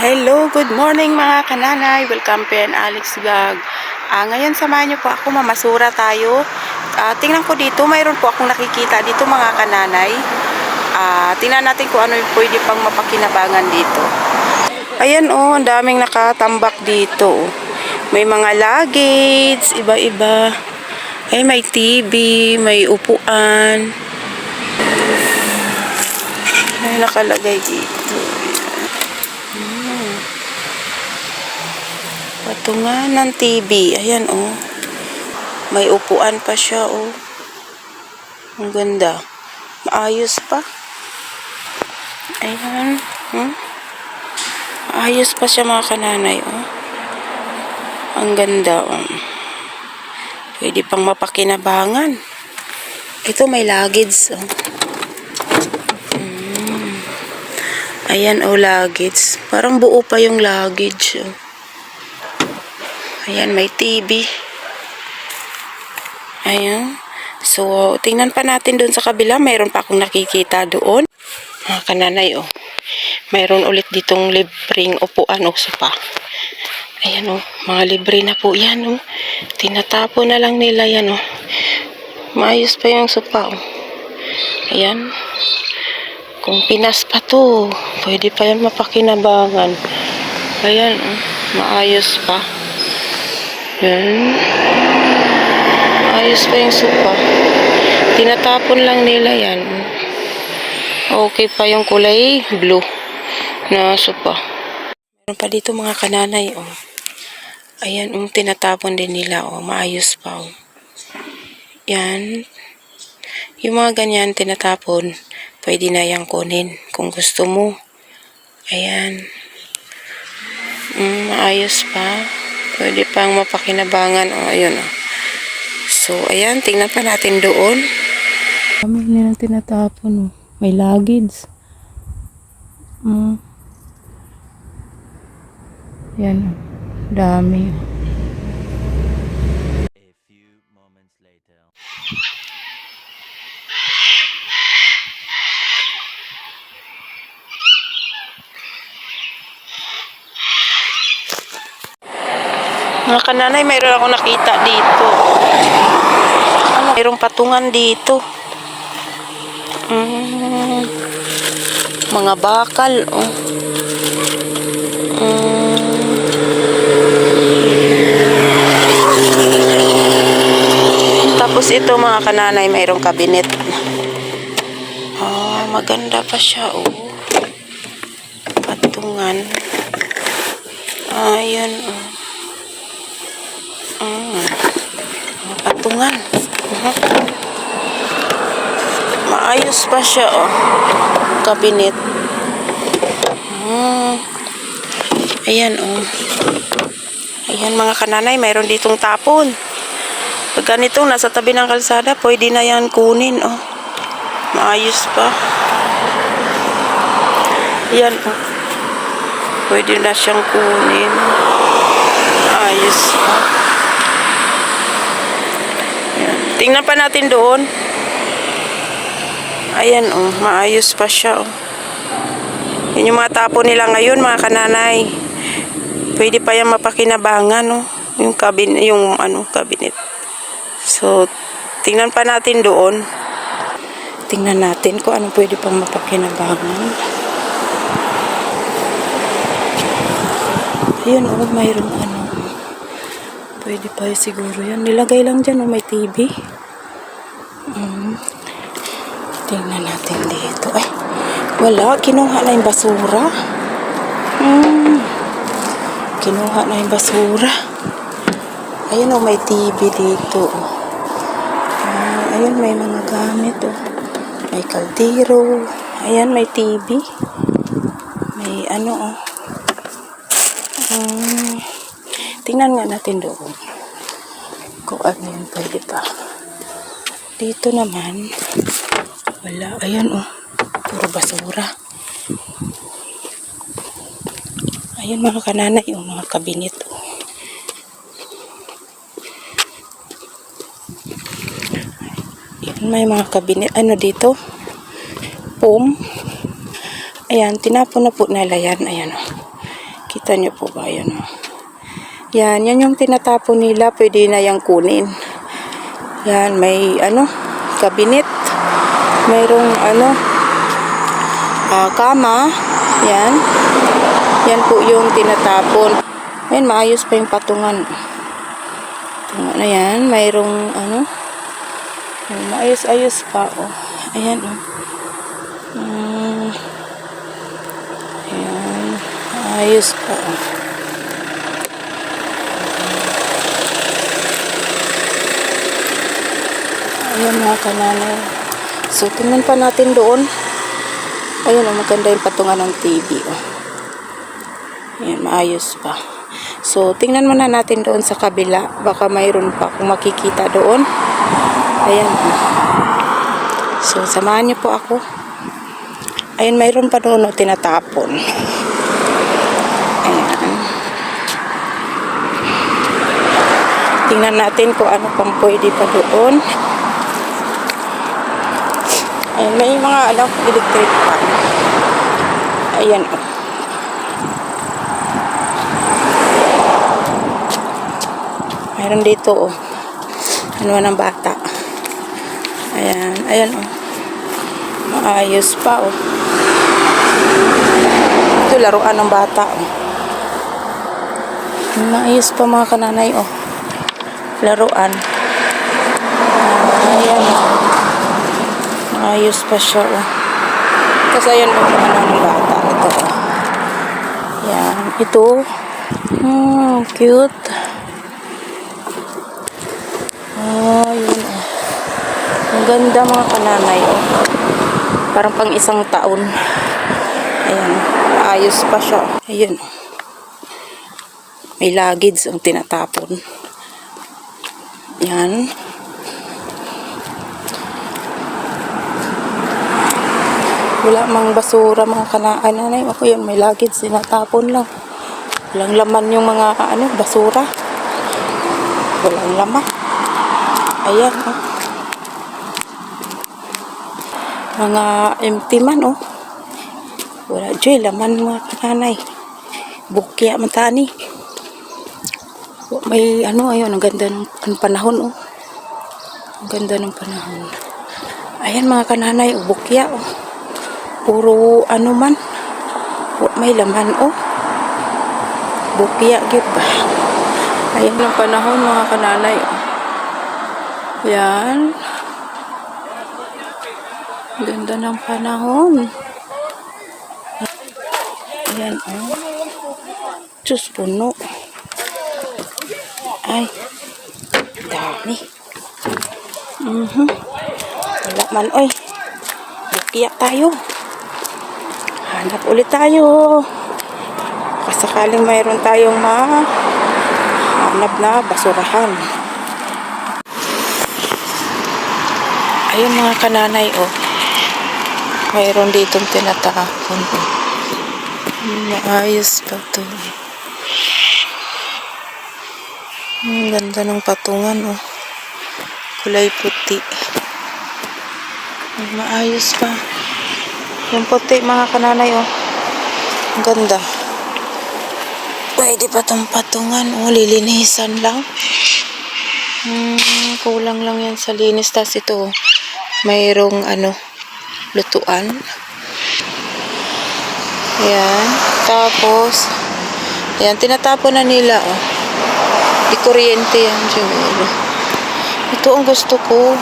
Hello, good morning mga kananay. Welcome po yan Alex Vlog. Ah, ngayon samahan niyo po ako, mamasura tayo. Ah, tingnan ko dito, mayroon po akong nakikita dito mga kananay. Ah, tingnan natin kung ano yung pwede pang mapakinabangan dito. Ayan oh, ang daming nakatambak dito. May mga luggage, iba-iba. Ay, may TV, may upuan. May nakalagay dito. Patungan ng TV. Ayan, oh. May upuan pa siya, oh. Ang ganda. Maayos pa. Ayan. Hmm? Maayos pa siya, mga kananay, oh. Ang ganda, oh. Pwede pang mapakinabangan. Ito, may luggage, oh. Mm. Ayan, oh, luggage. Parang buo pa yung luggage, oh. Ayan, may TV. Ayan. So, tingnan pa natin doon sa kabila. Mayroon pa akong nakikita doon. Mga kananay, oh. Mayroon ulit ditong libreng upuan o sopa. Ayan, oh. Mga libre na po yan, oh. Tinatapo na lang nila yan, oh. Maayos pa yung sopa, oh. Ayan. Kung pinas pa to, pwede pa yan mapakinabangan. Ayan, oh. Maayos pa. Yan. Ayos pa yung sopa. Tinatapon lang nila yan. Okay pa yung kulay blue na sopa. Meron pa dito mga kananay, oh. Ayan, um, tinatapon din nila, oh. Maayos pa, oh. Yan. Yung mga ganyan, tinatapon. Pwede na yang kunin kung gusto mo. Ayan. Mm, maayos pa. Pwede pang mapakinabangan. O, ayun o. So, ayan. Tingnan pa natin doon. Kami nilang tinatapon. oh. May luggage. Mm. Yan. oh. Dami. A Mga kananay, mayroon ako nakita dito. Ano? Mayroong patungan dito. Mm. Mga bakal, oh. Mm. Tapos ito mga kananay, mayroong kabinet. Ah, maganda pa siya, oh. Patungan. Ayan, oh. Mm. Mga patungan. Maayos pa siya, oh. Kabinet. Mm. Ayan, oh. Ayan, mga kananay, mayroon ditong tapon. Pag ganito, nasa tabi ng kalsada, pwede na yan kunin, oh. Maayos pa. Ayan, oh. Pwede na siyang kunin. Ayos pa. Ayan. Tingnan pa natin doon. Ayan, oh. Maayos pa siya, oh. Yan yung mga tapo nila ngayon, mga kananay. Pwede pa yan mapakinabangan, oh. Yung cabin, yung ano, cabinet. So, tingnan pa natin doon. Tingnan natin kung ano pwede pang mapakinabangan. Ayun, oh, mayroong ano. Pwede pa siguro yan. Nilagay lang dyan, oh, may TV. Mm. Tingnan natin dito. Ay, wala. Kinuha na yung basura. Mm. Kinuha na yung basura. Ayun, oh, may TV dito. oh. Ayun, may mga gamit, oh. May kaldero. Ayan, may TV. May ano, oh. Mm. Tingnan nga natin doon. Kung ano yung pwede pa. Dito naman, wala. Ayan oh. Puro basura. Ayan mga kananay, yung mga kabinet. Oh. Ayan, may mga kabinet. Ano dito? Foam. Ayan, tinapon na po nila yan. Ayan oh. Kita niyo po ba yan? oh? Yan, yan yung tinatapon nila. Pwede na yung kunin. Yan, may ano, kabinet. Mayroong ano, ah, kama. Yan. Yan po yung tinatapon. Ayan, maayos pa yung patungan. Patungan na yan. Mayroong ano, maayos-ayos pa. Oh. Ayan, oh. Mm. Ayan. Ayos pa. Oh. Ayan mga kananay. So, tingnan pa natin doon. Ayan, oh, maganda yung patungan ng TV. Oh. Ayan, maayos pa. So, tingnan muna natin doon sa kabila. Baka mayroon pa kung makikita doon. Ayan. oh. So, samahan niyo po ako. Ayan, mayroon pa doon oh, tinatapon. Ayan. Tingnan natin kung ano pang pwede pa doon. Ayan, may mga ano, electric fan. Ayan. Mayroon dito, oh. Ano ng bata. Ayan, ayan, oh. Maayos pa, oh. Ito, laruan ng bata, oh. Maayos pa mga kananay, oh. Laruan. Ayan, oh. Maayos pa siya, oh. Tapos ayan, oh, ano bata. Ito, oh. Yan, ito. Hmm, cute. Oh, yun oh. Ang ganda mga kananay oh. Parang pang isang taon. Ayan. Ayos pa siya. Ayun. May luggage ang tinatapon. Yan. Wala mang basura mga kananay. Ako yun, may luggage tinatapon lang. Walang laman yung mga ano, basura. Walang laman. Ayan, oh. Mga empty man, oh. Wala dyan, laman mga kananay. Bukya matani. May ano, ayun, ang ganda ng, ng panahon, oh. Ang ganda ng panahon. Ayan mga kananay, oh, bukya, oh. Puro ano man. May laman, oh. Bukya, gip. Ayan ang panahon mga kananay. Yan. Ganda ng panahon. Ayan, oh. Diyos, puno. Ay. Dami. Mhm. Wala man, oy. Bukiya tayo. Hanap ulit tayo. Kasakaling mayroon tayong ma hanap na basurahan. Ayun mga kananay, oh. Mayroon ditong tinatapon. Oh. Maayos pa to. Ang ganda ng patungan, oh. Kulay puti. Ay, Maayos pa. Yung puti, mga kananay, oh. Ang ganda. Pwede pa tong patungan, oh. Lilinisan lang. Hmm, kulang lang yan sa linis. Tapos ito, oh, mayroong ano, lutuan. Ayan. Tapos, ayan, tinatapon na nila, oh. Di kuryente yan, Joel. Ito ang gusto ko.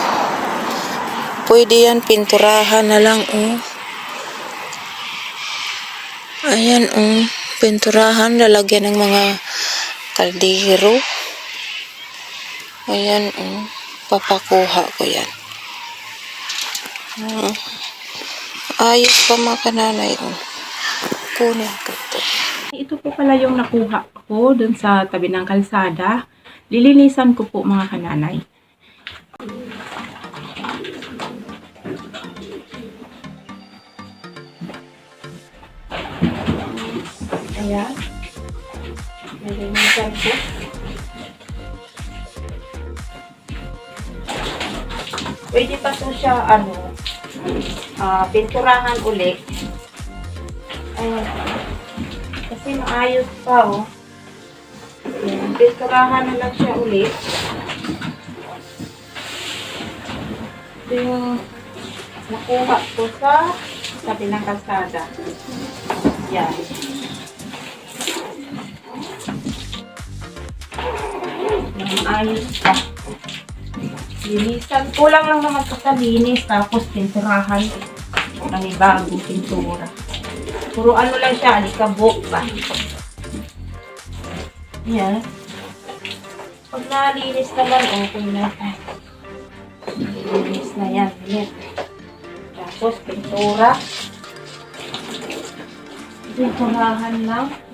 Pwede yan, pinturahan na lang, oh. Ayan, oh. Pinturahan, lalagyan ng mga kaldero. Ayan, oh. Papakuha ko yan. Mm. Ayos pa mga kananay. Kunin ko ito. Ito po pala yung nakuha ko dun sa tabi ng kalsada. Lilinisan ko po mga kananay. Ayan. Nilinisan ko. Pwede pa to siya, ano, ah, pinturahan ulit. Ayan. Kasi maayos pa, oh. Ayan, pinturahan na lang siya ulit. Ito yung nakuha ko sa tabi ng kalsada. Yan. Ayos pa. Linisan. Kulang lang naman ito sa linis. Tapos pinturahan. Panibagong pintura. Puro ano lang siya. Alikabok ba? Yan. Pag nalinis naman, okay na. Linis na yan. Yan. Tapos pintura. Pinturahan lang.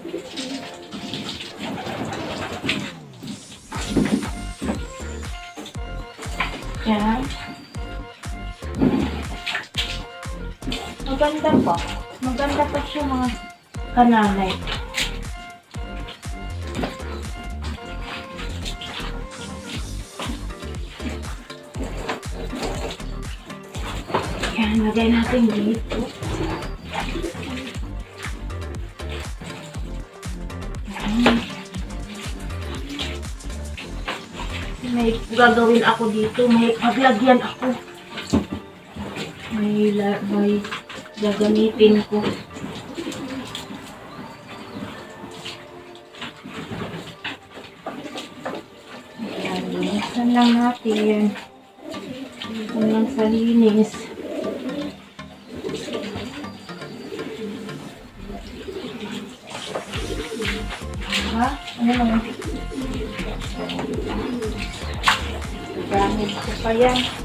Yan. Maganda pa. Maganda pa siya mga kananay. Yan, lagay natin dito. May gagawin ako dito. May paglagyan ako. May, la, may gagamitin ko. Linisan lang natin. Linisan lang sa linis. Ha? Ano naman? Gamit ko pa yan.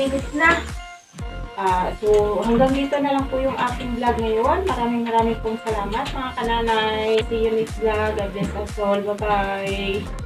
Malinis na. Ah, so, hanggang dito na lang po yung aking vlog ngayon. Maraming maraming pong salamat mga kananay. See you next vlog. God bless us all. Bye-bye.